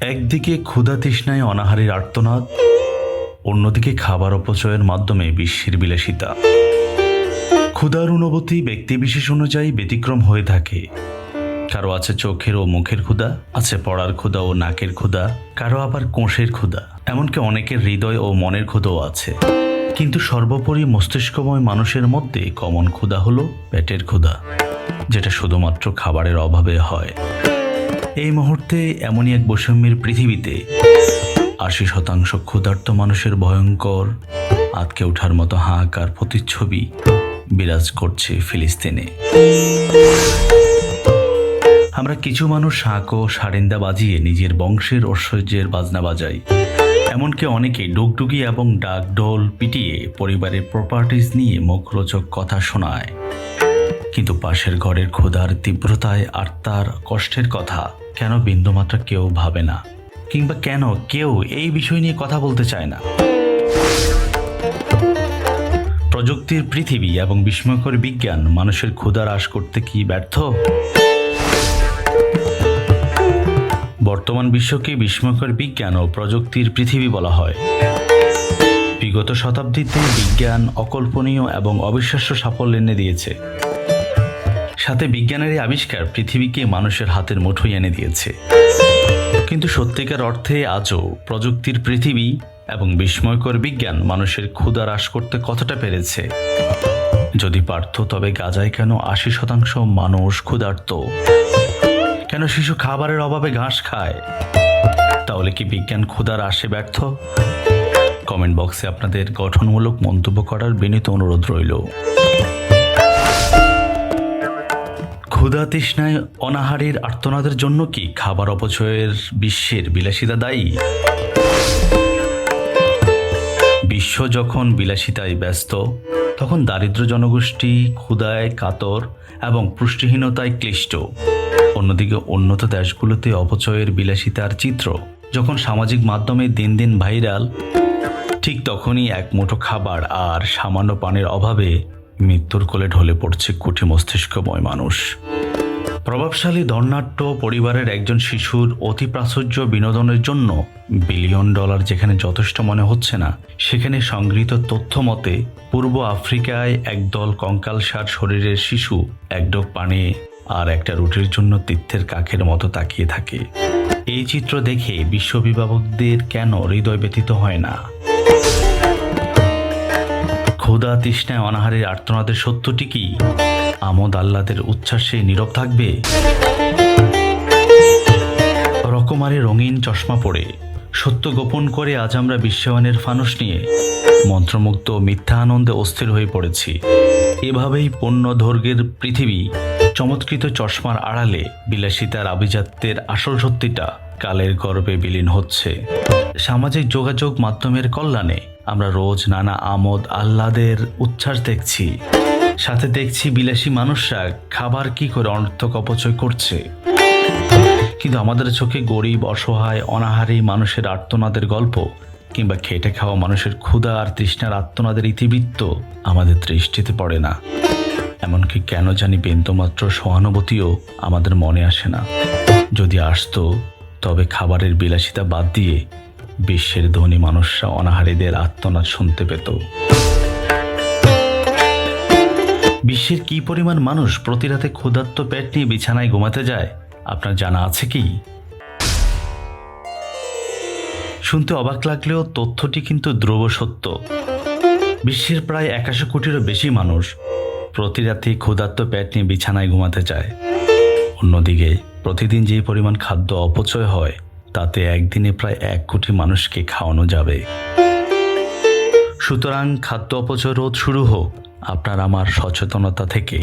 একদিকে ক্ষুধা তৃষ্ণায় অনাহারের আর্তনাদ, অন্যদিকে খাবার অপচয়ের মাধ্যমে বিশ্বের বিলাসিতা। ক্ষুধার অনুভূতি ব্যক্তিবিশেষ অনুযায়ী ব্যতিক্রম হয়ে থাকে। কারও আছে চোখের ও মুখের ক্ষুধা, আছে পড়ার ক্ষুধা ও নাকের ক্ষুধা, কারও আবার কোষের ক্ষুধা। এমনকি অনেকের হৃদয় ও মনের ক্ষুধাও আছে। কিন্তু সর্বোপরি মস্তিষ্কময় মানুষের মধ্যে কমন ক্ষুধা হলো পেটের ক্ষুধা, যেটা শুধুমাত্র খাবারের অভাবে হয়। এই মুহূর্তে এমনই এক বৈষম্যের পৃথিবীতে আশি শতাংশ ক্ষুধার্ত মানুষের ভয়ঙ্কর, আতকে ওঠার মতো হাহাকার প্রতিচ্ছবি বিরাজ করছে ফিলিস্তিনে। আমরা কিছু মানুষ শাঁক ও সারিন্দা বাজিয়ে নিজের বংশের ঐশ্বর্যের বাজনা বাজাই। এমনকি অনেকে ডুগডুগি এবং ডাক ঢোল পিটিয়ে পরিবারের প্রপার্টিজ নিয়ে মুখরোচক কথা শোনায়। কিন্তু পাশের ঘরের ক্ষুধার তীব্রতায় আর তার কষ্টের কথা কেন বিন্দুমাত্র কেউ ভাবে না? কিংবা কেন কেউ এই বিষয় নিয়ে কথা বলতে চায় না? প্রযুক্তির পৃথিবী এবং বিস্ময়কর বিজ্ঞান মানুষের ক্ষুধা হ্রাস করতে কি ব্যর্থ? বর্তমান বিশ্বকে বিস্ময়কর বিজ্ঞান ও প্রযুক্তির পৃথিবী বলা হয়। বিগত শতাব্দীতে বিজ্ঞান অকল্পনীয় এবং অবিশ্বাস্য সাফল্য এনে দিয়েছে। সাথে বিজ্ঞানের এই আবিষ্কার পৃথিবীকে মানুষের হাতের মুঠোয় এনে দিয়েছে। কিন্তু সত্যিকার অর্থে আজও প্রযুক্তির পৃথিবী এবং বিস্ময়কর বিজ্ঞান মানুষের ক্ষুধা হ্রাস করতে কতটা পেরেছে? যদি পারত, তবে গাজায় কেন আশি শতাংশ মানুষ ক্ষুধার্ত? কেন শিশু খাবারের অভাবে ঘাস খায়? তাহলে কি বিজ্ঞান ক্ষুধার আসে ব্যর্থ? কমেন্ট বক্সে আপনাদের গঠনমূলক মন্তব্য করার বিনীত অনুরোধ রইল। তৃষ্ণায় অনাহারের আর্তনাদের জন্য কি খাবার অপচয়ের বিশ্বের বিলাসিতা দায়ী? বিশ্ব যখন বিলাসিতায় ব্যস্ত, তখন দারিদ্র জনগোষ্ঠী ক্ষুধায় কাতর এবং পুষ্টিহীনতায় ক্লিষ্ট। অন্যদিকে উন্নত দেশগুলোতে অপচয়ের বিলাসিতার চিত্র যখন সামাজিক মাধ্যমে দিন দিন ভাইরাল, ঠিক তখনই এক মুঠো খাবার আর সামান্য পানির অভাবে মৃত্যুর কোলে ঢলে পড়ছে কোটি মস্তিষ্কময় মানুষ। প্রভাবশালী ধর্নাট্য পরিবারের একজন শিশুর অতি প্রাচুর্য বিনোদনের জন্য বিলিয়ন ডলার যেখানে যথেষ্ট মনে হচ্ছে না, সেখানে সংগৃহীত তথ্য মতে পূর্ব আফ্রিকায় একদল কঙ্কালসার শরীরের শিশু, এক ডোক পানি আর একটা রুটির জন্য তীর্থের কাকের মতো তাকিয়ে থাকে। এই চিত্র দেখে বিশ্ববিভাবকদের কেন হৃদয় ব্যথিত হয় না? ক্ষুধা তৃষ্ণায় অনাহারের আর্তনাদের সত্যটি কি? আমোদ আহ্লাদের উচ্ছ্বাসে নীরব থাকবে। রকমারি রঙিন চশমা পরে, সত্য গোপন করে আজ আমরা বিশ্বায়নের ফানুস নিয়ে মন্ত্রমুগ্ধ, মিথ্যা আনন্দে অস্থির হয়ে পড়েছি। এভাবেই পণ্য দৈর্ঘ্যের পৃথিবী চমৎকৃত চশমার আড়ালে বিলাসিতার আভিজাত্যের আসল সত্যিটা কালের গর্বে বিলীন হচ্ছে। সামাজিক যোগাযোগ মাধ্যমের কল্যাণে আমরা রোজ নানা আমোদ আহ্লাদের উচ্ছ্বাস দেখছি। সাথে দেখছি বিলাসী মানুষরা খাবার কি করে অনর্থক অপচয় করছে। কিন্তু আমাদের চোখে গরিব, অসহায়, অনাহারী মানুষের আর্তনাদের গল্প কিংবা খেটে খাওয়া মানুষের ক্ষুধা আর তৃষ্ণার আর্তনাদের ইতিবৃত্ত আমাদের দৃষ্টিতে পড়ে না। এমনকি কেন জানি বিন্দুমাত্র সহানুভূতিও আমাদের মনে আসে না। যদি আসতো, তবে খাবারের বিলাসিতা বাদ দিয়ে বিশ্বের ধনী মানুষরা অনাহারীদের আত্মনাদ শুনতে পেত। বিশ্বের কি পরিমাণ মানুষ প্রতি রাতে ক্ষুধার্ত পেট নিয়ে বিছানায় ঘুমাতে যায়? আপনার জানা আছে কি? শুনতে অবাক লাগলেও তথ্যটি কিন্তু ধ্রুব সত্য। বিশ্বের প্রায় একাশো কোটিরও বেশি মানুষ প্রতি রাতে ক্ষুধার্ত পেট নিয়ে বিছানায় ঘুমাতে যায় অন্যদিকে, প্রতিদিন যে পরিমাণ খাদ্য অপচয় হয়, তাতে একদিনে প্রায় এক কোটি মানুষকে খাওয়ানো যাবে। সুতরাং খাদ্য অপচয় রোধ শুরু হোক। আপনার আমার সচেতনতা থেকে।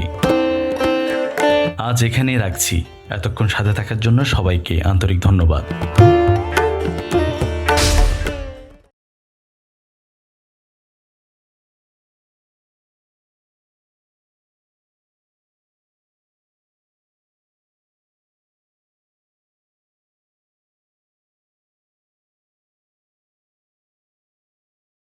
আজ এখানেই রাখছি। এতক্ষণ সাথে থাকার জন্য সবাইকে আন্তরিক ধন্যবাদ।